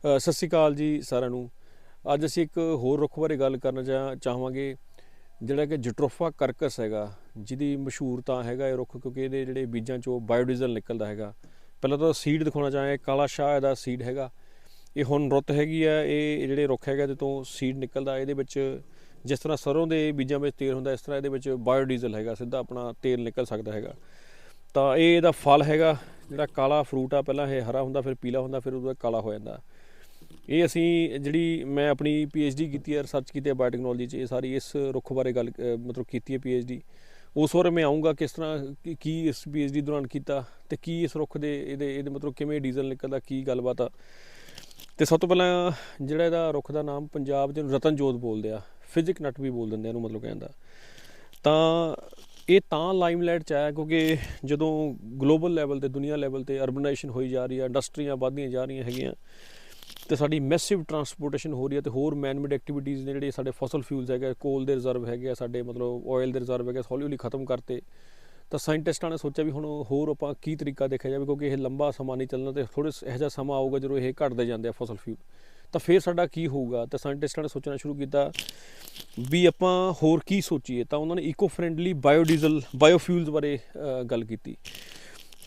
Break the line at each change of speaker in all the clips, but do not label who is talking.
ਸਤਿ ਸ਼੍ਰੀ ਅਕਾਲ ਜੀ ਸਾਰਿਆਂ ਨੂੰ। ਅੱਜ ਅਸੀਂ ਇੱਕ ਹੋਰ ਰੁੱਖ ਬਾਰੇ ਗੱਲ ਕਰਨਾ ਚਾਹ- ਚਾਹਾਂਗੇ, ਜਿਹੜਾ ਕਿ ਜਟਰੋਫਾ ਕਰਕਸ ਹੈਗਾ, ਜਿਹਦੀ ਮਸ਼ਹੂਰ ਤਾਂ ਹੈਗਾ ਇਹ ਰੁੱਖ, ਕਿਉਂਕਿ ਇਹਦੇ ਜਿਹੜੇ ਬੀਜਾਂ ਚੋਂ ਬਾਇਓਡੀਜ਼ਲ ਨਿਕਲਦਾ ਹੈਗਾ। ਪਹਿਲਾਂ ਤਾਂ ਸੀਡ ਦਿਖਾਉਣਾ ਚਾਹਾਂਗੇ, ਕਾਲਾ ਸ਼ਾਹ ਇਹਦਾ ਸੀਡ ਹੈਗਾ। ਇਹ ਹੁਣ ਰੁੱਤ ਹੈਗੀ ਆ, ਇਹ ਜਿਹੜੇ ਰੁੱਖ ਹੈਗਾ ਇਹਦੇ ਤੋਂ ਸੀਡ ਨਿਕਲਦਾ, ਇਹਦੇ ਵਿੱਚ ਜਿਸ ਤਰ੍ਹਾਂ ਸਰੋਂ ਦੇ ਬੀਜਾਂ ਵਿੱਚ ਤੇਲ ਹੁੰਦਾ, ਇਸ ਤਰ੍ਹਾਂ ਇਹਦੇ ਵਿੱਚ ਬਾਇਓਡੀਜ਼ਲ ਹੈਗਾ, ਸਿੱਧਾ ਆਪਣਾ ਤੇਲ ਨਿਕਲ ਸਕਦਾ ਹੈਗਾ। ਤਾਂ ਇਹ ਇਹਦਾ ਫਲ ਹੈਗਾ, ਜਿਹੜਾ ਕਾਲਾ ਫਰੂਟ ਆ, ਪਹਿਲਾਂ ਇਹ ਹਰਾ ਹੁੰਦਾ, ਫਿਰ ਪੀਲਾ ਹੁੰਦਾ, ਫਿਰ ਉਹਦਾ ਕਾਲਾ ਹੋ ਜਾਂਦਾ। ਇਹ ਅਸੀਂ ਜਿਹੜੀ ਮੈਂ ਆਪਣੀ ਡੀ ਕੀਤੀ ਹੈ ਰਿਸਰਚ ਕੀਤੀ ਹੈ ਬਾਇਓਟੈਕਨੋਲੋਜੀ 'ਚ, ਇਹ ਸਾਰੀ ਇਸ ਰੁੱਖ ਬਾਰੇ ਗੱਲ ਮਤਲਬ ਕੀਤੀ ਹੈ ਡੀ ਉਸ ਬਾਰੇ ਮੈਂ ਆਉਂਗਾ ਕਿਸ ਤਰ੍ਹਾਂ, ਕੀ- ਕੀ ਇਸ ਡੀ ਦੌਰਾਨ ਕੀਤਾ ਤੇ ਕੀ ਇਸ ਰੁੱਖ ਦੇ ਇਹਦੇ ਇਹਦੇ ਮਤਲਬ ਕਿਵੇਂ ਡੀਜ਼ਲ ਨਿਕਲਦਾ, ਕੀ ਗੱਲਬਾਤ ਆ। ਤੇ ਸਭ ਤੋਂ ਪਹਿਲਾਂ ਜਿਹੜਾ ਇਹਦਾ ਰੁੱਖ ਦਾ ਨਾਮ ਪੰਜਾਬ ਦੇ ਨੂੰ ਰਤਨ ਜੋਤ ਬੋਲਦੇ ਆ ਫਿਜ਼ਿਕ ਨਟ ਵੀ ਬੋਲ ਦਿੰਦੇ ਆ ਇਹਨੂੰ ਮਤਲਬ ਕਹਿੰਦਾ ਤਾਂ ਇਹ ਤਾਂ ਲਾਈਮਲਾਈਟ ਚ ਆਇਆ ਕਿਉਂਕਿ ਜਦੋਂ ਗਲੋਬਲ ਲੈਵਲ ਤੇ, ਦੁਨੀਆ ਲੈਵਲ ਤੇ ਅਰਬਨਾਈਜੇਸ਼ਨ ਹੋਈ ਜਾ ਰਹੀ ਆ ਇੰਡਸਟਰੀਆਂ ਵਧਦੀਆਂ ਜਾ ਰਹੀਆਂ ਹੈਗੀਆਂ ਤੇ ਸਾਡੀ ਮੈਸਿਵ ਟਰਾਂਸਪੋਰਟੇਸ਼ਨ ਹੋ ਰਹੀ ਹੈ ਤੇ ਹੋਰ ਮੈਨਮੇਡ ਐਕਟੀਵਿਟੀਜ਼ ਨੇ ਜਿਹੜੇ ਸਾਡੇ ਫਸਲ ਫਿਊਲਸ ਹੈਗੇ ਕੋਲ ਦੇ ਰਿਜ਼ਰਵ ਹੈਗੇ ਆ, ਸਾਡੇ ਮਤਲਬ ਆਇਲ ਦੇ ਰਿਜ਼ਰਵ ਹੈਗੇ ਹੌਲੀ ਹੌਲੀ ਖਤਮ ਕਰਤੇ। ਤਾਂ ਸਾਇੰਟਿਸਟਾਂ ਨੇ ਸੋਚਿਆ ਵੀ ਹੁਣ ਹੋਰ ਆਪਾਂ ਕੀ ਤਰੀਕਾ ਦੇਖਿਆ ਜਾਵੇ, ਕਿਉਂਕਿ ਇਹ ਲੰਬਾ ਸਮਾਂ ਨਹੀਂ ਚੱਲਣਾ ਤੇ ਥੋੜੇ ਇਹੋ ਜਿਹਾ ਸਮਾਂ ਆਊਗਾ ਜਦੋਂ ਇਹ ਘਟਦੇ ਜਾਂਦੇ ਆ ਫਸਲ ਫਿਊਲ ਤਾਂ ਫਿਰ ਸਾਡਾ ਕੀ ਹੋਊਗਾ? ਤਾਂ ਸਾਇੰਟਿਸਟਾਂ ਨੇ ਸੋਚਣਾ ਸ਼ੁਰੂ ਕੀਤਾ ਵੀ ਆਪਾਂ ਹੋਰ ਕੀ ਸੋਚੀਏ? ਤਾਂ ਉਹਨਾਂ ਨੇ ਇਕੋ ਫ੍ਰੈਂਡਲੀ ਬਾਇਓਡੀਜ਼ਲ ਬਾਇਓਫਿਊਲਸ ਬਾਰੇ ਗੱਲ ਕੀਤੀ।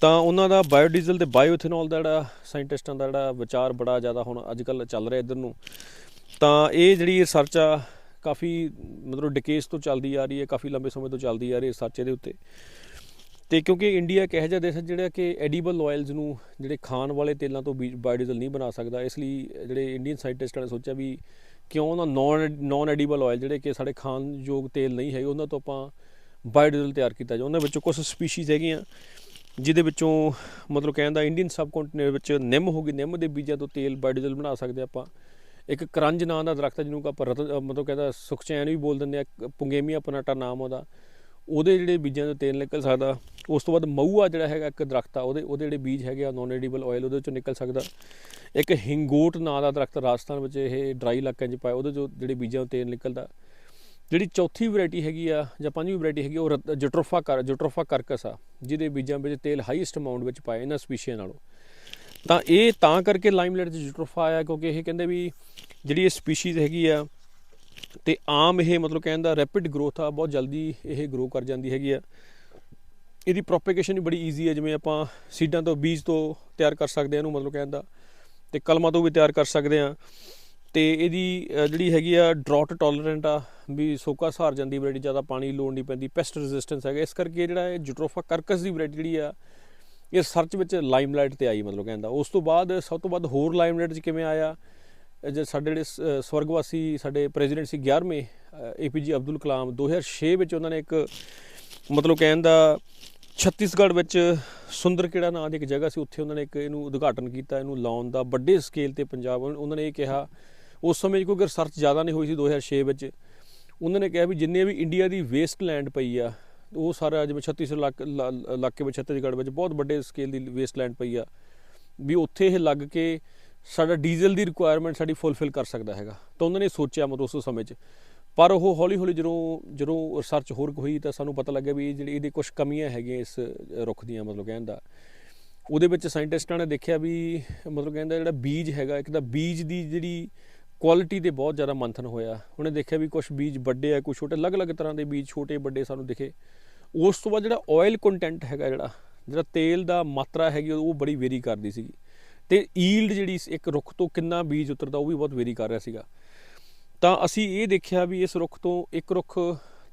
ਤਾਂ ਉਹਨਾਂ ਦਾ ਬਾਇਓਡੀਜ਼ਲ ਤੇ ਬਾਇਓਇਥਨੋਲ ਦਾ ਜਿਹੜਾ ਸਾਇੰਟਿਸਟਾਂ ਦਾ ਜਿਹੜਾ ਵਿਚਾਰ ਬੜਾ ਜ਼ਿਆਦਾ ਹੁਣ ਅੱਜ ਕੱਲ ਚੱਲ ਰਿਹਾ ਇਧਰ ਨੂੰ। ਤਾਂ ਇਹ ਜਿਹੜੀ ਰਿਸਰਚ ਆ, ਕਾਫੀ ਮਤਲਬ ਡਿਕੇਸ ਤੋਂ ਚੱਲਦੀ ਆ ਰਹੀ ਹੈ, ਕਾਫੀ ਲੰਬੇ ਸਮੇਂ ਤੋਂ ਚੱਲਦੀ ਆ ਰਹੀ ਹੈ ਰਿਸਰਚ ਦੇ ਉੱਤੇ। ਤੇ ਕਿਉਂਕਿ ਇੰਡੀਆ ਇੱਕ ਇਹੋ ਜਿਹਾ ਦੇਸ਼ ਹੈ ਜਿਹੜਾ ਕਿ ਐਡੀਬਲ ਆਇਲਸ ਨੂੰ ਜਿਹੜੇ ਖਾਣ ਵਾਲੇ ਤੇਲਾਂ ਤੋਂ ਬਾਇਓਡੀਜ਼ਲ ਨਹੀਂ ਬਣਾ ਸਕਦਾ। ਇਸ ਲਈ ਜਿਹੜੇ ਇੰਡੀਅਨ ਸਾਇੰਟਿਸਟਾਂ ਨੇ ਸੋਚਿਆ ਵੀ ਕਿਉਂ ਉਹਨਾਂ ਨੌਨ ਨੌਨ ਐਡੀਬਲ ਆਇਲ ਜਿਹੜੇ ਕਿ ਸਾਡੇ ਖਾਣ ਯੋਗ ਤੇਲ ਨਹੀਂ ਹੈਗੇ, ਉਹਨਾਂ ਤੋਂ ਆਪਾਂ ਬਾਇਓਡੀਜ਼ਲ ਤਿਆਰ ਕੀਤਾ ਜਾਵੇ। ਉਹਨਾਂ ਵਿੱਚੋਂ ਕੁਝ ਸਪੀਸੀਜ਼ ਹੈਗੀਆਂ। ਜਿਹਦੇ ਵਿੱਚੋਂ ਮਤਲਬ ਕਹਿੰਦਾ ਇੰਡੀਅਨ ਸਬਕੌਂਟੀਨੈਂਟ ਵਿੱਚ ਨਿੰਮ ਹੋ ਗਈ ਨਿੰਮ ਦੇ ਬੀਜਾਂ ਤੋਂ ਤੇਲ ਬਾਇਓਡੀਜ਼ਲ ਬਣਾ ਸਕਦੇ ਆਪਾਂ। ਇੱਕ ਕਰੰਜ ਨਾਂ ਦਾ ਦਰਖਤ ਹੈ ਜਿਹਨੂੰ ਆਪਾਂ ਰਤਨ ਅ, ਮਤਲਬ ਕਹਿੰਦਾ ਸੁਖਚੈਨ ਵੀ ਬੋਲ ਦਿੰਦੇ ਆ ਪੁੰਗੇਮੀਆ ਪਨਾਟਾ ਨਾਮ ਉਹਦਾ। ਉਹਦੇ ਜਿਹੜੇ ਬੀਜਾਂ ਤੋਂ ਤੇਲ ਨਿਕਲ ਸਕਦਾ ਉਸ ਤੋਂ ਬਾਅਦ ਮਊਆ ਜਿਹੜਾ ਹੈਗਾ ਇੱਕ ਦਰਖਤ ਆ ਉਹਦੇ ਉਹਦੇ ਜਿਹੜੇ ਬੀਜ ਹੈਗੇ ਆ ਨੌਨ ਐਡੀਬਲ ਆਇਲ ਉਹਦੇ ਚੋਂ ਨਿਕਲ ਸਕਦਾ। ਇੱਕ ਹਿੰਗੋਟ ਨਾਂ ਦਾ ਦਰਖਤ ਰਾਜਸਥਾਨ ਵਿੱਚ ਇਹ ਡਰਾਈ ਇਲਾਕਿਆਂ 'ਚ ਪਾਇਆ ਉਹਦੇ ਚੋਂ ਜਿਹੜੇ ਬੀਜਾਂ ਤੋਂ ਤੇਲ ਨਿਕਲਦਾ। ਜਿਹੜੀ ਚੌਥੀ ਵੈਰਾਈਟੀ ਹੈਗੀ ਆ ਜਾਂ ਪੰਜਵੀਂ ਵੈਰਾਈਟੀ ਹੈਗੀ ਆ, ਉਹ ਰਤ- ਜਟਰੋਫਾ ਕਰ ਜਟਰੋਫਾ ਕਰਕਸ ਆ ਜਿਹਦੇ ਬੀਜਾਂ ਵਿੱਚ ਤੇਲ ਹਾਈਐਸਟ ਅਮਾਉਂਟ ਵਿੱਚ ਪਾਏ ਇਹਨਾਂ ਸਪੀਸ਼ੀਆਂ ਨਾਲੋਂ। ਤਾਂ ਇਹ ਤਾਂ ਕਰਕੇ ਲਾਈਮਲਾਈਟ 'ਚ ਜਟਰੋਫਾ ਆਇਆ ਕਿਉਂਕਿ ਇਹ ਕਹਿੰਦੇ ਵੀ ਜਿਹੜੀ ਇਹ ਸਪੀਸ਼ੀਜ਼ ਹੈਗੀ ਆ ਤੇ ਆਮ ਇਹ ਮਤਲਬ ਕਹਿੰਦਾ ਰੈਪਿਡ ਗਰੋਥ ਆ ਬਹੁਤ ਜਲਦੀ ਇਹ ਗਰੋ ਕਰ ਜਾਂਦੀ ਹੈਗੀ ਆ। ਇਹਦੀ ਪ੍ਰੋਪੇਗੇਸ਼ਨ ਵੀ ਬੜੀ ਈਜ਼ੀ ਹੈ ਜਿਵੇਂ ਆਪਾਂ ਸੀਡਾਂ ਤੋਂ ਬੀਜ ਤੋਂ ਤਿਆਰ ਕਰ ਸਕਦੇ ਆ ਇਹਨੂੰ ਮਤਲਬ ਕਹਿੰਦਾ ਤੇ ਕਲਮਾਂ ਤੋਂ ਵੀ ਤਿਆਰ ਕਰ ਸਕਦੇ ਆ। ਤੇ ਇਹਦੀ ਜਿਹੜੀ ਹੈਗੀ ਆ ਡਰਾਟ ਟੋਲਰੈਂਟ ਆ, ਵੀ ਸੋਕਾ ਸਹਾਰ ਜਾਂਦੀ ਵੈਰਾਈਟੀ ਜ਼ਿਆਦਾ ਪਾਣੀ ਲੋੜ ਨਹੀਂ ਪੈਂਦੀ ਪੈਸਟ ਰੈਜ਼ਿਸਟੈਂਸ ਹੈਗਾ। ਇਸ ਕਰਕੇ ਜਿਹੜਾ ਇਹ ਜਟਰੋਫਾ ਕਰਕਸ ਦੀ ਵੈਰਾਈਟੀ ਜਿਹੜੀ ਆ, ਇਹ ਸਰਚ ਵਿੱਚ ਲਾਈਮਲਾਈਟ ਤੇ ਆਈ ਮਤਲਬ ਕਹਿੰਦਾ ਉਸ ਤੋਂ ਬਾਅਦ ਸਭ ਤੋਂ ਵੱਧ ਹੋਰ ਲਾਈਮਲਾਈਟ 'ਚ ਕਿਵੇਂ ਆਇਆ? ਜੇ ਸਾਡੇ ਜਿਹੜੇ ਸ- ਸਵਰਗਵਾਸੀ ਸਾਡੇ ਪ੍ਰੈਜ਼ੀਡੈਂਟ ਸੀ 11ਵੇਂ ਏਪੀਜੀ ਅਬਦੁਲ ਕਲਾਮ 2006 ਵਿੱਚ ਉਹਨਾਂ ਨੇ ਇੱਕ ਮਤਲਬ ਕਹਿਣ ਦਾ ਛੱਤੀਸਗੜ੍ਹ ਵਿੱਚ ਸੁੰਦਰ ਕਿਹੜਾ ਨਾਂ ਦੀ ਇੱਕ ਜਗ੍ਹਾ ਸੀ, ਉੱਥੇ ਉਹਨਾਂ ਨੇ ਇੱਕ ਇਹਨੂੰ ਉਦਘਾਟਨ ਕੀਤਾ, ਇਹਨੂੰ ਲਾਉਣ ਦਾ ਵੱਡੇ ਸਕੇਲ ਤੇ ਪੰਜਾਬ, ਉਹਨਾਂ ਨੇ ਇਹ ਕਿਹਾ ਉਸ ਸਮੇਂ 'ਚ ਕਿਉਂਕਿ ਰਿਸਰਚ ਜ਼ਿਆਦਾ ਨਹੀਂ ਹੋਈ ਸੀ 2006 ਵਿੱਚ, ਉਹਨਾਂ ਨੇ ਕਿਹਾ ਵੀ ਜਿੰਨੇ ਵੀ ਇੰਡੀਆ ਦੀ ਵੇਸਟ ਲੈਂਡ ਪਈ ਆ, ਉਹ ਸਾਰਾ ਜਿਵੇਂ ਛੱਤੀਸਗੜ੍ਹ ਇਲਾਕ- ਇਲਾ- ਇਲਾਕੇ ਵਿੱਚ ਛੱਤੀਸਗੜ੍ਹ ਵਿੱਚ ਬਹੁਤ ਵੱਡੇ ਸਕੇਲ ਦੀ ਵੇਸਟ ਲੈਂਡ ਪਈ ਆ, ਵੀ ਉੱਥੇ ਇਹ ਲੱਗ ਕੇ ਸਾਡਾ ਡੀਜ਼ਲ ਦੀ ਰਿਕੁਆਇਰਮੈਂਟ ਸਾਡੀ ਫੁੱਲਫਿਲ ਕਰ ਸਕਦਾ ਹੈਗਾ। ਤਾਂ ਉਹਨਾਂ ਨੇ ਸੋਚਿਆ ਮਤਲਬ ਉਸ ਸਮੇਂ 'ਚ। ਪਰ ਉਹ ਹੌਲੀ ਹੌਲੀ ਜਦੋਂ ਜਦੋਂ ਰਿਸਰਚ ਹੋਰ ਹੋਈ ਤਾਂ ਸਾਨੂੰ ਪਤਾ ਲੱਗਿਆ ਵੀ ਜਿਹੜੀ ਇਹਦੀ ਕੁਝ ਕਮੀਆਂ ਹੈਗੀਆਂ ਇਸ ਰੁੱਖ ਦੀਆਂ ਮਤਲਬ ਕਹਿਣ ਦਾ। ਉਹਦੇ ਵਿੱਚ ਸਾਇੰਟਿਸਟਾਂ ਨੇ ਦੇਖਿਆ ਵੀ ਮਤਲਬ ਕਹਿੰਦਾ ਜਿਹੜਾ ਬੀਜ ਹੈਗਾ, ਇੱਕ ਤਾਂ ਬੀਜ ਦੀ ਜਿਹੜੀ ਕੁਆਲਿਟੀ ਦੇ ਬਹੁਤ ਜ਼ਿਆਦਾ ਮੰਥਨ ਹੋਇਆ। ਉਹਨੇ ਦੇਖਿਆ ਵੀ ਕੁਝ ਬੀਜ ਵੱਡੇ ਆ ਕੁਝ ਛੋਟੇ ਅਲੱਗ-ਅਲੱਗ ਤਰ੍ਹਾਂ ਦੇ ਬੀਜ ਛੋਟੇ ਵੱਡੇ ਸਾਨੂੰ ਦਿਖੇ। ਉਸ ਤੋਂ ਬਾਅਦ ਜਿਹੜਾ ਆਇਲ ਕੰਟੈਂਟ ਹੈਗਾ ਜਿਹੜਾ ਜਿਹੜਾ ਤੇਲ ਦਾ ਮਾਤਰਾ ਹੈਗੀ ਉਹ ਬੜੀ ਵੇਰੀ ਕਰਦੀ ਸੀਗੀ। ਤੇ ਈਲਡ ਜਿਹੜੀ ਸੀ, ਇੱਕ ਰੁੱਖ ਤੋਂ ਕਿੰਨਾ ਬੀਜ ਉਤਰਦਾ ਉਹ ਵੀ ਬਹੁਤ ਵੇਰੀ ਕਰ ਰਿਹਾ ਸੀਗਾ। ਤਾਂ ਅਸੀਂ ਇਹ ਦੇਖਿਆ ਵੀ ਇਸ ਰੁੱਖ ਤੋਂ ਇੱਕ ਰੁੱਖ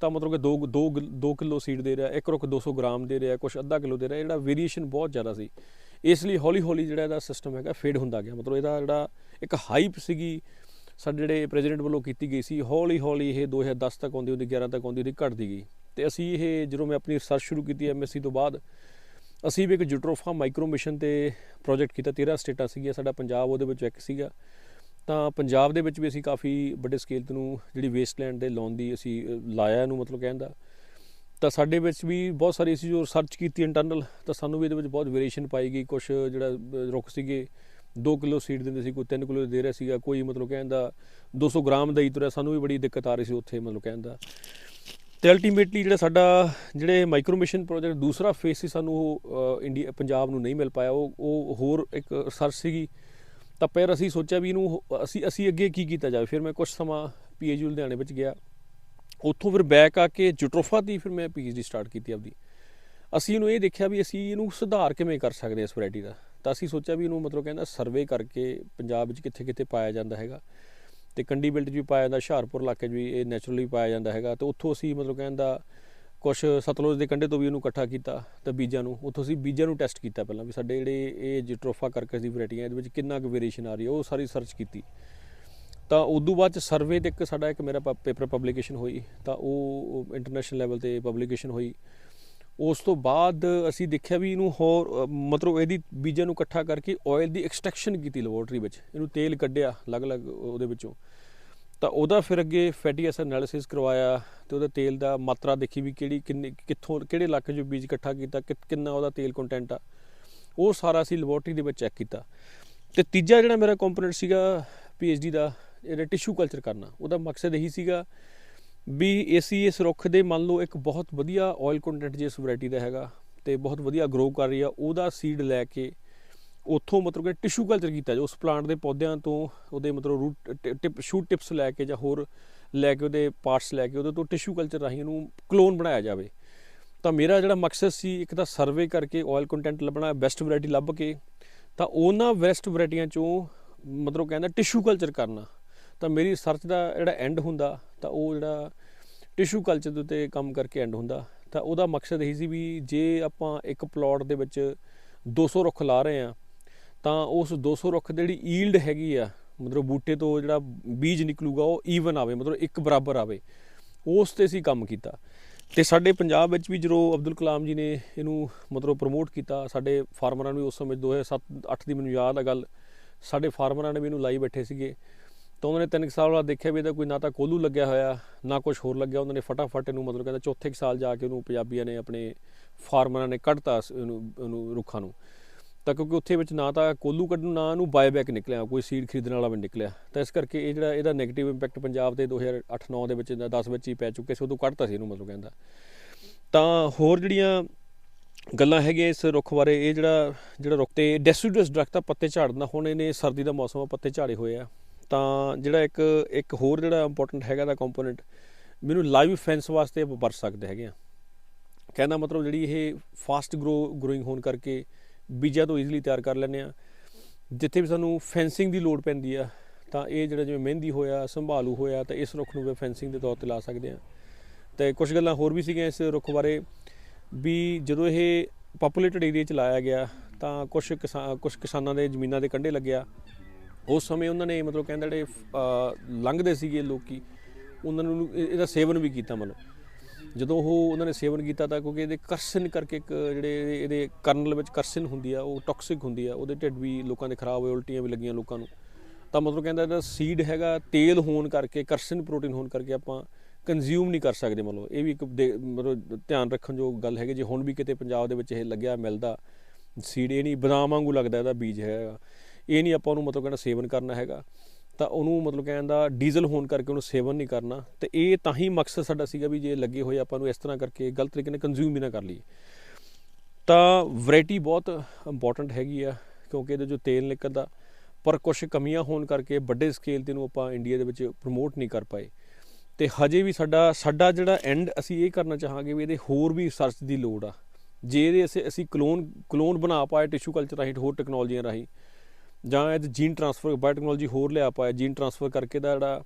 ਤਾਂ ਮਤਲਬ ਕਿ 2 2 2 ਕਿਲੋ ਸੀਡ ਦੇ ਰਿਹਾ ਇੱਕ ਰੁੱਖ 200 ਗ੍ਰਾਮ ਦੇ ਰਿਹਾ ਕੁਝ ਅੱਧਾ ਕਿਲੋ ਦੇ ਰਿਹਾ ਜਿਹੜਾ ਵੇਰੀਏਸ਼ਨ ਬਹੁਤ ਜ਼ਿਆਦਾ ਸੀ। ਇਸ ਲਈ ਹੌਲੀ ਹੌਲੀ ਜਿਹੜਾ ਇਹਦਾ ਸਿਸਟਮ ਹੈਗਾ ਫੇਡ ਹੁੰਦਾ ਗਿਆ। ਮਤਲਬ ਇਹਦਾ ਜਿਹੜਾ ਇੱਕ ਹਾਈਪ ਸੀਗੀ ਸਾਡੇ ਜਿਹੜੇ ਪ੍ਰੈਜ਼ੀਡੈਂਟ ਵੱਲੋਂ ਕੀਤੀ ਗਈ ਸੀ, ਹੌਲੀ ਹੌਲੀ ਇਹ 2010 ਤੱਕ ਆਉਂਦੀ ਹੁੰਦੀ 11 ਤੱਕ ਆਉਂਦੀ, ਉਹਦੀ ਘਟਦੀ ਗਈ। ਤੇ ਅਸੀਂ ਇਹ ਜਦੋਂ ਮੈਂ ਆਪਣੀ ਰਿਸਰਚ ਸ਼ੁਰੂ ਕੀਤੀ ਐਮਐਸਸੀ ਤੋਂ ਬਾਅਦ, ਅਸੀਂ ਵੀ ਇੱਕ ਜੂਟਰੋਫਾ ਮਾਈਕਰੋ ਮਿਸ਼ਨ ਤੇ ਪ੍ਰੋਜੈਕਟ ਕੀਤਾ 13 ਸਟੇਟਾਂ ਸੀਗੀਆਂ, ਸਾਡਾ ਪੰਜਾਬ ਉਹਦੇ ਵਿੱਚ ਇੱਕ ਸੀਗਾ। ਤਾਂ ਪੰਜਾਬ ਦੇ ਵਿੱਚ ਵੀ ਅਸੀਂ ਕਾਫੀ ਵੱਡੇ ਸਕੇਲ ਤੇ ਨੂੰ ਜਿਹੜੀ ਵੇਸਟਲੈਂਡ ਦੇ ਲੋਨ ਦੀ ਅਸੀਂ ਲਾਇਆ ਇਹਨੂੰ ਮਤਲਬ ਕਹਿੰਦਾ ਤਾਂ ਸਾਡੇ ਵਿੱਚ ਵੀ ਬਹੁਤ ਸਾਰੀ ਅਸੀਂ ਜੋ ਰਿਸਰਚ ਕੀਤੀ ਇੰਟਰਨਲ ਤਾਂ ਸਾਨੂੰ ਵੀ ਇਹਦੇ ਵਿੱਚ ਬਹੁਤ ਵੇਰੀਏਸ਼ਨ ਪਾਈ ਗਈ ਕੁਝ ਜਿਹੜਾ ਰੁੱਖ ਸੀਗੇ 2 ਕਿਲੋ ਸੀਡ ਦਿੰਦੇ ਸੀ, ਕੋਈ 3 ਕਿਲੋ ਦੇ ਰਿਹਾ ਸੀਗਾ, ਕੋਈ ਮਤਲਬ ਕਹਿੰਦਾ 200 ਗ੍ਰਾਮ ਦਾ ਹੀ ਤੁਰਿਆ, ਸਾਨੂੰ ਵੀ ਬੜੀ ਦਿੱਕਤ ਆ ਰਹੀ ਸੀ ਉੱਥੇ ਮਤਲਬ ਕਹਿੰਦਾ। ਤੇ ਅਲਟੀਮੇਟਲੀ ਜਿਹੜਾ ਸਾਡਾ, ਜਿਹੜੇ ਮਾਈਕਰੋ ਮਿਸ਼ਨ ਪ੍ਰੋਜੈਕਟ ਦੂਸਰਾ ਫੇਸ ਸੀ ਸਾਨੂੰ ਉਹ ਇੰਡੀਆ, ਪੰਜਾਬ ਨੂੰ ਨਹੀਂ ਮਿਲ ਪਾਇਆ, ਉਹ ਉਹ ਹੋਰ ਇੱਕ ਰਿਸਰਚ ਸੀਗੀ। ਤਾਂ ਫਿਰ ਅਸੀਂ ਸੋਚਿਆ ਵੀ ਇਹਨੂੰ ਅਸੀਂ ਅਸੀਂ ਅੱਗੇ ਕੀ ਕੀਤਾ ਜਾਵੇ? ਫਿਰ ਮੈਂ ਕੁਝ ਸਮਾਂ ਪੀਏਯੂ ਲੁਧਿਆਣੇ ਵਿੱਚ ਗਿਆ। ਉੱਥੋਂ ਫਿਰ ਬੈਕ ਆ ਕੇ ਜਟਰੋਫਾ ਦੀ ਫਿਰ ਮੈਂ ਪੀਐਚਡੀ ਸਟਾਰਟ ਕੀਤੀ ਆਪਦੀ। ਅਸੀਂ ਇਹਨੂੰ ਇਹ ਦੇਖਿਆ ਵੀ ਅਸੀਂ ਇਹਨੂੰ ਸੁਧਾਰ ਕਿਵੇਂ ਕਰ ਸਕਦੇ ਹਾਂ ਇਸ ਵੈਰਾਈਟੀ ਦਾ। ਤਾਂ ਅਸੀਂ ਸੋਚਿਆ ਵੀ ਇਹਨੂੰ ਮਤਲਬ ਕਹਿੰਦਾ ਸਰਵੇ ਕਰਕੇ ਪੰਜਾਬ ਵਿੱਚ ਕਿੱਥੇ ਕਿੱਥੇ ਪਾਇਆ ਜਾਂਦਾ ਹੈਗਾ। ਤੇ ਕੰਡੀ ਬੈਲਟ 'ਚ ਵੀ ਪਾਇਆ ਜਾਂਦਾ, ਹੁਸ਼ਿਆਰਪੁਰ ਇਲਾਕੇ 'ਚ ਵੀ ਇਹ ਨੈਚੁਰਲੀ ਪਾਇਆ ਜਾਂਦਾ ਹੈਗਾ। ਤੇ ਉੱਥੋਂ ਅਸੀਂ ਮਤਲਬ ਕਹਿੰਦਾ ਕੁਝ ਸਤਲੁਜ ਦੇ ਕੰਢੇ ਤੋਂ ਵੀ ਇਹਨੂੰ ਇਕੱਠਾ ਕੀਤਾ ਤੇ ਬੀਜਾਂ ਨੂੰ। ਉੱਥੋਂ ਅਸੀਂ ਬੀਜਾਂ ਨੂੰ ਟੈਸਟ ਕੀਤਾ ਪਹਿਲਾਂ ਵੀ ਸਾਡੇ ਜਿਹੜੇ ਇਹ ਜਿਟਰੋਫਾ ਕਰਕਸ ਦੀ ਵੈਰਾਈਟੀ ਇਹਦੇ ਵਿੱਚ ਕਿੰਨਾ ਕੁ ਵੇਰੀਏਸ਼ਨ ਆ ਰਹੀ ਹੈ ਉਹ ਸਾਰੀ ਸਰਚ ਕੀਤੀ। ਤਾਂ ਉਦੋਂ ਬਾਅਦ ਚ ਸਰਵੇ ਤੇ ਇੱਕ ਸਾਡਾ ਇੱਕ ਮੇਰਾ ਪੇਪਰ ਪਬਲੀਕੇਸ਼ਨ ਹੋਈ। ਤਾਂ ਉਹ ਇੰਟਰਨੈਸ਼ਨਲ ਲੈਵਲ ਤੇ ਪਬਲੀਕੇਸ਼ਨ ਹੋਈ। ਉਸ ਤੋਂ ਬਾਅਦ ਅਸੀਂ ਦੇਖਿਆ ਵੀ ਇਹਨੂੰ ਹੋਰ ਮਤਲਬ ਇਹਦੀ ਬੀਜਾਂ ਨੂੰ ਇਕੱਠਾ ਕਰਕੇ ਆਇਲ ਦੀ ਐਕਸਟ੍ਰੈਕਸ਼ਨ ਕੀਤੀ ਲੈਬੋਰਟਰੀ ਵਿੱਚ। ਇਹਨੂੰ ਤੇਲ ਕੱਢਿਆ ਅਲੱਗ-ਅਲੱਗ ਉਹਦੇ ਵਿੱਚੋਂ। ਤਾਂ ਉਹਦਾ ਫਿਰ ਅੱਗੇ ਫੈਟੀ ਐਸਿਡ ਐਨਾਲਿਸਿਸ ਕਰਵਾਇਆ ਤੇ ਉਹਦਾ ਤੇਲ ਦਾ ਮਾਤਰਾ ਦੇਖੀ ਵੀ ਕਿਹੜੀ, ਕਿੰਨੇ, ਕਿੱਥੋਂ, ਕਿਹੜੇ ਇਲਾਕੇ 'ਚੋਂ ਬੀਜ ਇਕੱਠਾ ਕੀਤਾ ਕਿੰਨਾ ਉਹਦਾ ਤੇਲ ਕੰਟੈਂਟ ਆ। ਉਹ ਸਾਰਾ ਅਸੀਂ ਲੈਬੋਰਟਰੀ ਦੇ ਵਿੱਚ ਚੈੱਕ ਕੀਤਾ। ਤੇ ਤੀਜਾ ਜਿਹੜਾ ਮੇਰਾ ਕੰਪੋਨੈਂਟ ਸੀਗਾ ਪੀਐਚਡੀ ਦਾ, ਇਹਦਾ ਟਿਸ਼ੂ ਕਲਚਰ ਕਰਨਾ। ਉਹਦਾ ਮਕਸਦ ਇਹੀ ਸੀਗਾ ਵੀ ਏਸੀ ਇਸ ਰੁੱਖ ਦੇ ਮੰਨ ਲਓ ਇੱਕ ਬਹੁਤ ਵਧੀਆ ਆਇਲ ਕੰਟੈਂਟ ਜਿਸ ਵੈਰਾਈਟੀ ਦਾ ਹੈਗਾ ਤੇ ਬਹੁਤ ਵਧੀਆ ਗਰੋ ਕਰ ਰਹੀ ਆ, ਉਹਦਾ ਸੀਡ ਲੈ ਕੇ ਉੱਥੋਂ ਮਤਲਬ ਕਿ ਟਿਸ਼ੂ ਕਲਚਰ ਕੀਤਾ ਜੋ ਉਸ ਪਲਾਂਟ ਦੇ ਪੌਦਿਆਂ ਤੋਂ ਉਹਦੇ ਮਤਲਬ ਰੂਟ ਟਿਪ ਸ਼ੂਟ ਟਿਪਸ ਲੈ ਕੇ ਜਾਂ ਹੋਰ ਲੈ ਕੇ ਉਹਦੇ ਪਾਰਟਸ ਲੈ ਕੇ ਉਹਦੇ ਤੋਂ ਟਿਸ਼ੂ ਕਲਚਰ ਰਾਹੀਂ ਉਹਨੂੰ ਕਲੋਨ ਬਣਾਇਆ ਜਾਵੇ। ਤਾਂ ਮੇਰਾ ਜਿਹੜਾ ਮਕਸਦ ਸੀ ਇੱਕ ਤਾਂ ਸਰਵੇ ਕਰਕੇ ਆਇਲ ਕੰਟੈਂਟ ਲੱਭਣਾ ਬੈਸਟ ਵੈਰਾਈਟੀ ਲੱਭ ਕੇ ਤਾਂ ਉਹਨਾਂ ਬੈਸਟ ਵੈਰਾਈਟੀਆਂ ਚੋਂ ਮਤਲਬ ਕਹਿੰਦਾ ਟਿਸ਼ੂ ਕਲਚਰ ਕਰਨਾ। ਤਾਂ ਮੇਰੀ ਰਿਸਰਚ ਦਾ ਜਿਹੜਾ ਐਂਡ ਹੁੰਦਾ, ਤਾਂ ਉਹ ਜਿਹੜਾ ਟਿਸ਼ੂ ਕਲਚਰ ਦੇ ਉੱਤੇ ਕੰਮ ਕਰਕੇ ਐਂਡ ਹੁੰਦਾ। ਤਾਂ ਉਹਦਾ ਮਕਸਦ ਇਹੀ ਸੀ ਵੀ ਜੇ ਆਪਾਂ ਇੱਕ ਪਲਾਟ ਦੇ ਵਿੱਚ 200 ਰੁੱਖ ਲਾ ਰਹੇ ਆ ਤਾਂ ਉਸ 200 ਰੁੱਖ ਦੀ ਜਿਹੜੀ ਈਲਡ ਹੈਗੀ ਆ, ਮਤਲਬ ਬੂਟੇ ਤੋਂ ਜਿਹੜਾ ਬੀਜ ਨਿਕਲੂਗਾ, ਉਹ ਈਵਨ ਆਵੇ, ਮਤਲਬ ਇੱਕ ਬਰਾਬਰ ਆਵੇ। ਉਸ ਤੇ ਅਸੀਂ ਕੰਮ ਕੀਤਾ। ਤੇ ਸਾਡੇ ਪੰਜਾਬ ਵਿੱਚ ਵੀ ਜਦੋਂ ਅਬਦੁਲ ਕਲਾਮ ਜੀ ਨੇ ਇਹਨੂੰ ਮਤਲਬ ਪ੍ਰਮੋਟ ਕੀਤਾ, ਸਾਡੇ ਫਾਰਮਰਾਂ ਨੂੰ ਵੀ ਉਸ ਸਮੇਂ 2007 8 ਦੀ ਮੈਨੂੰ ਯਾਦ ਆ ਗੱਲ, ਸਾਡੇ ਫਾਰਮਰਾਂ ਨੇ ਵੀ ਇਹਨੂੰ ਲਾਈ ਬੈਠੇ ਸੀਗੇ। ਤਾਂ ਉਹਨਾਂ ਨੇ ਤਿੰਨ ਕੁ ਸਾਲ ਬਾਅਦ ਦੇਖਿਆ ਵੀ ਇਹਦਾ ਕੋਈ ਨਾ ਤਾਂ ਕੋਲੂ ਲੱਗਿਆ ਹੋਇਆ, ਨਾ ਕੁਝ ਹੋਰ ਲੱਗਿਆ। ਉਹਨਾਂ ਨੇ ਫਟਾਫਟ ਇਹਨੂੰ ਮਤਲਬ ਕਹਿੰਦਾ ਚੌਥੇ ਕੁ ਸਾਲ ਜਾ ਕੇ ਉਹਨੂੰ ਪੰਜਾਬੀਆਂ ਨੇ ਆਪਣੇ ਫਾਰਮਰਾਂ ਨੇ ਕੱਢਤਾ ਸ- ਉਹਨੂੰ ਉਹਨੂੰ ਰੁੱਖਾਂ ਨੂੰ। ਤਾਂ ਕਿਉਂਕਿ ਉੱਥੇ ਵਿੱਚ ਨਾ ਤਾਂ ਕੋਲੂ ਕੱਢਣ, ਨਾ ਇਹਨੂੰ ਬਾਇਬੈਕ ਨਿਕਲਿਆ, ਕੋਈ ਸੀਡ ਖਰੀਦਣ ਵਾਲਾ ਵੀ ਨਿਕਲਿਆ। ਤਾਂ ਇਸ ਕਰਕੇ ਇਹ ਜਿਹੜਾ ਇਹਦਾ 네ਗੇਟਿਵ ਇੰਪੈਕਟ ਪੰਜਾਬ ਦੇ 2008-9 ਦੇ ਵਿੱਚ ਇਹਦਾ 10 ਵਿੱਚ ਹੀ ਪੈ ਚੁੱਕੇ ਸੀ, ਉਦੋਂ ਕੱਢਤਾ ਸੀ ਇਹਨੂੰ ਮਤਲਬ ਕਹਿੰਦਾ। ਤਾਂ ਹੋਰ ਜਿਹੜੀਆਂ ਗੱਲਾਂ ਹੈਗੀਆਂ ਇਸ ਰੁੱਖ ਬਾਰੇ, ਇਹ ਜਿਹੜਾ ਜਿਹੜਾ ਰੁੱਖ ਤੇ ਡੈਸੀਡਸ ਦਰਖਤ ਆ, ਪੱਤੇ ਝਾੜਨਾ ਹੁਣ ਇਹਨੇ ਸਰਦੀ ਦਾ ਮੌਸਮ ਆ, ਪੱਤੇ ਝਾੜੇ ਹੋਏ ਆ। ਤਾਂ ਜਿਹੜਾ ਇੱਕ ਇੱਕ ਹੋਰ ਜਿਹੜਾ ਇੰਪੋਰਟੈਂਟ ਹੈਗਾ ਦਾ ਕੰਪੋਨੈਂਟ ਮੈਨੂੰ ਲਾਈਵ ਫੈਂਸ ਵਾਸਤੇ ਵਰਤ ਸਕਦੇ ਹੈਗੇ ਆ ਕਹਿੰਦਾ ਮਤਲਬ ਜਿਹੜੀ ਇਹ ਫਾਸਟ ਗਰੋ ਗਰੋਇੰਗ ਹੋਣ ਕਰਕੇ ਬੀਜਾਂ ਤੋਂ ਈਜ਼ੀਲੀ ਤਿਆਰ ਕਰ ਲੈਂਦੇ ਆ ਜਿੱਥੇ ਵੀ ਸਾਨੂੰ ਫੈਂਸਿੰਗ ਦੀ ਲੋੜ ਪੈਂਦੀ ਆ, ਤਾਂ ਇਹ ਜਿਹੜਾ ਜਿਵੇਂ ਮਹਿੰਦੀ ਹੋਇਆ, ਸੰਭਾਲੂ ਹੋਇਆ, ਤਾਂ ਇਸ ਰੁੱਖ ਨੂੰ ਵੀ ਫੈਂਸਿੰਗ ਦੇ ਤੌਰ ਤੇ ਲਾ ਸਕਦੇ ਆ ਤੇ ਕੁਝ ਗੱਲਾਂ ਹੋਰ ਵੀ ਸੀਗੀਆਂ ਇਸ ਰੁੱਖ ਬਾਰੇ, ਵੀ ਜਦੋਂ ਇਹ ਪਪੂਲੇਟਡ ਏਰੀਆ ਚ ਲਾਇਆ ਗਿਆ, ਤਾਂ ਕੁਝ ਕਿਸਾਨ ਕੁਝ ਕਿਸਾਨਾਂ ਦੇ ਜ਼ਮੀਨਾਂ ਦੇ ਕੰਢੇ ਲੱਗਿਆ। ਉਸ ਸਮੇਂ ਉਹਨਾਂ ਨੇ ਮਤਲਬ ਕਹਿੰਦਾ ਜਿਹੜੇ ਲੰਘਦੇ ਸੀਗੇ ਲੋਕੀ, ਉਹਨਾਂ ਨੂੰ ਇਹਦਾ ਸੇਵਨ ਵੀ ਕੀਤਾ ਮਤਲਬ। ਜਦੋਂ ਉਹ ਉਹਨਾਂ ਨੇ ਸੇਵਨ ਕੀਤਾ ਤਾਂ ਕਿਉਂਕਿ ਇਹਦੇ ਕਰਸਨ ਕਰਕੇ ਇੱਕ ਜਿਹੜੇ ਇਹਦੇ ਕਰਨਲ ਵਿੱਚ ਕਰਸਨ ਹੁੰਦੀ ਆ, ਉਹ ਟੌਕਸਿਕ ਹੁੰਦੀ ਆ, ਉਹਦੇ ਢਿੱਡ ਵੀ ਲੋਕਾਂ ਦੇ ਖਰਾਬ ਹੋਏ, ਉਲਟੀਆਂ ਵੀ ਲੱਗੀਆਂ ਲੋਕਾਂ ਨੂੰ। ਤਾਂ ਮਤਲਬ ਕਹਿੰਦਾ ਇਹਦਾ ਸੀਡ ਹੈਗਾ, ਤੇਲ ਹੋਣ ਕਰਕੇ, ਕਰਸਨ ਪ੍ਰੋਟੀਨ ਹੋਣ ਕਰਕੇ ਆਪਾਂ ਕੰਜ਼ਿਊਮ ਨਹੀਂ ਕਰ ਸਕਦੇ ਮਤਲਬ। ਇਹ ਵੀ ਇੱਕ ਦੇ- ਮਤਲਬ ਧਿਆਨ ਰੱਖਣ ਜੋ ਗੱਲ ਹੈਗੀ, ਜੇ ਹੁਣ ਵੀ ਕਿਤੇ ਪੰਜਾਬ ਦੇ ਵਿੱਚ ਇਹ ਲੱਗਿਆ, ਮਿਲਦਾ ਸੀਡ ਇਹ ਨਹੀਂ, ਬਦਾਮ ਵਾਂਗੂ ਲੱਗਦਾ ਇਹਦਾ ਬੀਜ ਹੈਗਾ। ਇਹ ਨਹੀਂ ਆਪਾਂ ਉਹਨੂੰ ਮਤਲਬ ਕਹਿੰਦਾ ਸੇਵਨ ਕਰਨਾ ਹੈਗਾ। ਤਾਂ ਉਹਨੂੰ ਮਤਲਬ ਕਹਿੰਦਾ ਡੀਜ਼ਲ ਹੋਣ ਕਰਕੇ ਉਹਨੂੰ ਸੇਵਨ ਨਹੀਂ ਕਰਨਾ। ਤੇ ਇਹ ਤਾਂ ਹੀ ਮਕਸਦ ਸਾਡਾ ਸੀਗਾ ਵੀ ਜੇ ਲੱਗੇ ਹੋਏ ਆਪਾਂ ਨੂੰ ਇਸ ਤਰ੍ਹਾਂ ਕਰਕੇ ਗਲਤ ਤਰੀਕੇ ਨਾਲ ਕੰਜ਼ਿਊਮ ਵੀ ਨਾ ਕਰ ਲਈਏ। ਤਾਂ ਵੈਰਾਈਟੀ ਬਹੁਤ ਇੰਪੋਰਟੈਂਟ ਹੈਗੀ ਆ, ਕਿਉਂਕਿ ਇਹਦੇ ਜੋ ਤੇਲ ਨਿਕਲਦਾ, ਪਰ ਕੁਝ ਕਮੀਆਂ ਹੋਣ ਕਰਕੇ ਵੱਡੇ ਸਕੇਲ ਤੇ ਨੂੰ ਆਪਾਂ ਇੰਡੀਆ ਦੇ ਵਿੱਚ ਪ੍ਰਮੋਟ ਨਹੀਂ ਕਰ ਪਾਏ। ਤੇ ਹਜੇ ਵੀ ਸਾਡਾ ਸਾਡਾ ਜਿਹੜਾ ਐਂਡ ਅਸੀਂ ਇਹ ਕਰਨਾ ਚਾਹਾਂਗੇ ਵੀ ਇਹਦੇ ਹੋਰ ਵੀ ਰਿਸਰਚ ਦੀ ਲੋੜ ਆ। ਜੇ ਇਹਦੇ ਅਸੀਂ ਅਸੀਂ ਕਲੋਨ ਕਲੋਨ ਬਣਾ ਪਾਏ ਟਿਸ਼ੂ ਕਲਚਰ ਰਾਹੀਂ ਹੋਰ ਟੈਕਨੋਲੋਜੀਆਂ ਰਾਹੀਂ ਜਾਂ ਇਹ ਜੀਨ ਟ੍ਰਾਂਸਫਰ ਬਾਇਓਟੈਕਨੋਲੋਜੀ ਹੋਰ ਲਿਆ ਪਾਇਆ ਜੀਨ ਟ੍ਰਾਂਸਫਰ ਕਰਕੇ ਦਾ ਜਿਹੜਾ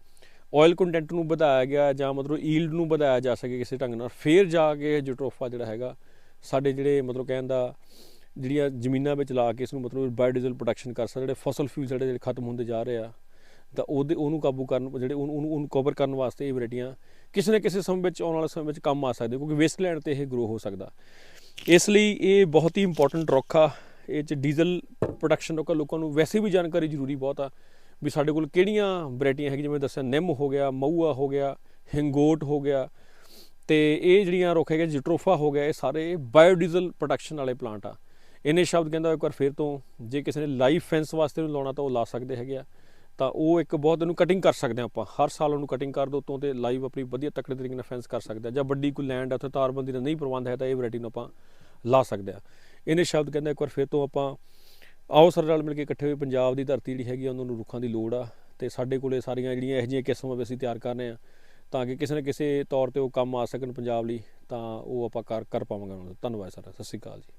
ਆਇਲ ਕੰਟੈਂਟ ਨੂੰ ਵਧਾਇਆ ਗਿਆ ਜਾਂ ਮਤਲਬ ਈਲਡ ਨੂੰ ਵਧਾਇਆ ਜਾ ਸਕੇ ਕਿਸੇ ਢੰਗ ਨਾਲ, ਫੇਰ ਜਾ ਕੇ ਜਟਰੋਫਾ ਜਿਹੜਾ ਹੈਗਾ ਸਾਡੇ ਜਿਹੜੇ ਮਤਲਬ ਕਹਿਣ ਦਾ ਜਿਹੜੀਆਂ ਜ਼ਮੀਨਾਂ ਵਿੱਚ ਲਾ ਕੇ ਇਸ ਨੂੰ ਮਤਲਬ ਬਾਇਓਡੀਜ਼ਲ ਪ੍ਰੋਡਕਸ਼ਨ ਕਰ ਸਕਦੇ, ਜਿਹੜੇ ਫਸਲ ਫਿਊਲ ਜਿਹੜੇ ਜਿਹੜੇ ਖਤਮ ਹੁੰਦੇ ਜਾ ਰਹੇ ਆ, ਤਾਂ ਉਹਦੇ, ਉਹਨੂੰ ਕਾਬੂ ਕਰਨ, ਜਿਹੜੇ ਉਹਨੂੰ, ਉਹਨੂੰ- ਉਹਨੂੰ ਕਵਰ ਕਰਨ ਵਾਸਤੇ ਇਹ ਵੈਰਾਈਟੀਆਂ ਕਿਸੇ ਨਾ ਕਿਸੇ ਸਮੇਂ ਵਿੱਚ, ਆਉਣ ਵਾਲੇ ਸਮੇਂ ਵਿੱਚ ਕੰਮ ਆ ਸਕਦੇ, ਕਿਉਂਕਿ ਵੇਸਟਲੈਂਡ ਤੇ ਇਹ ਗਰੋ ਹੋ ਸਕਦਾ। ਇਸ ਲਈ ਇਹ ਬਹੁਤ ਹੀ ਇੰਪੋਰਟੈਂਟ ਰੁੱਖ ਆ। ਇਹ ਚ ਡੀਜ਼ਲ ਪ੍ਰੋਡਕਸ਼ਨ ਰੁੱਖ ਲੋਕਾਂ ਨੂੰ ਵੈਸੇ ਵੀ ਜਾਣਕਾਰੀ ਜ਼ਰੂਰੀ ਬਹੁਤ ਆ ਵੀ ਸਾਡੇ ਕੋਲ ਕਿਹੜੀਆਂ ਵੈਰਾਈਟੀਆਂ ਹੈਗੀਆਂ, ਜਿਵੇਂ ਦੱਸਿਆ, ਨਿੰਮ ਹੋ ਗਿਆ, ਮਊਆ ਹੋ ਗਿਆ, ਹਿੰਗੋਟ ਹੋ ਗਿਆ ਤੇ ਇਹ ਜਿਹੜੀਆਂ ਰੁੱਖ ਹੈਗੇ, ਜਿਟਰੋਫਾ ਹੋ ਗਿਆ, ਇਹ ਸਾਰੇ ਬਾਇਓਡੀਜ਼ਲ ਪ੍ਰੋਡਕਸ਼ਨ ਵਾਲੇ ਪਲਾਂਟ ਆ। ਇਹਨੇ ਸ਼ਬਦ ਕਹਿੰਦਾ ਇੱਕ ਵਾਰ ਫਿਰ ਤੋਂ ਜੇ ਕਿਸੇ ਨੇ ਲਾਈਫ ਫੈਂਸ ਵਾਸਤੇ ਨੂੰ ਲਾਉਣਾ ਤਾਂ ਉਹ ਲਾ ਸਕਦੇ ਹੈਗੇ ਆ। ਤਾਂ ਉਹ ਇੱਕ ਬਹੁਤ ਇਹਨੂੰ ਕਟਿੰਗ ਕਰ ਸਕਦੇ ਆ ਆਪਾਂ। ਹਰ ਸਾਲ ਉਹਨੂੰ ਕਟਿੰਗ ਕਰ ਦੋ ਤੋਂ ਤੇ ਲਾਈਵ ਆਪਣੀ ਵਧੀਆ ਤਕੜੇ ਤਰੀਕੇ ਨਾਲ ਫੈਂਸ ਕਰ ਸਕਦੇ ਆ। ਜਾਂ ਵੱਡੀ ਕੋਈ ਲੈਂਡ ਆ, ਉੱਥੇ ਤਾਰਬੰਦੀ ਦਾ ਨਹੀਂ ਪ੍ਰਬੰਧ ਹੈ ਤਾਂ ਇਹ ਵੈਰਾਈਟੀ ਨੂੰ ਆਪਾਂ ਲਾ ਸਕਦੇ ਆ। ਇਹਨੇ ਸ਼ਬਦ ਕਹਿੰਦਾ ਇੱਕ ਵਾਰ ਫਿਰ ਤੋਂ ਆਪਾਂ ਆਓ ਸਰ ਨਾਲ ਮਿਲ ਕੇ ਇਕੱਠੇ ਹੋਏ, ਪੰਜਾਬ ਦੀ ਧਰਤੀ ਜਿਹੜੀ ਹੈਗੀ ਆ, ਉਹਨਾਂ ਨੂੰ ਰੁੱਖਾਂ ਦੀ ਲੋੜ ਆ ਤੇ ਸਾਡੇ ਕੋਲੇ ਸਾਰੀਆਂ ਜਿਹੜੀਆਂ ਇਹੋ ਜਿਹੀਆਂ ਕਿਸਮਾਂ ਵੀ ਅਸੀਂ ਤਿਆਰ ਕਰ ਰਹੇ ਆ ਤਾਂ ਕਿ ਕਿਸੇ ਨਾ ਕਿਸੇ ਤੌਰ ਤੇ ਉਹ ਕੰਮ ਆ ਸਕਣ ਪੰਜਾਬ ਲਈ, ਤਾਂ ਉਹ ਆਪਾਂ ਕਰ ਕਰ ਪਾਵਾਂਗੇ ਉਹਨਾਂ ਦਾ। ਧੰਨਵਾਦ ਸਰ, ਸਤਿ ਸ਼੍ਰੀ ਅਕਾਲ ਜੀ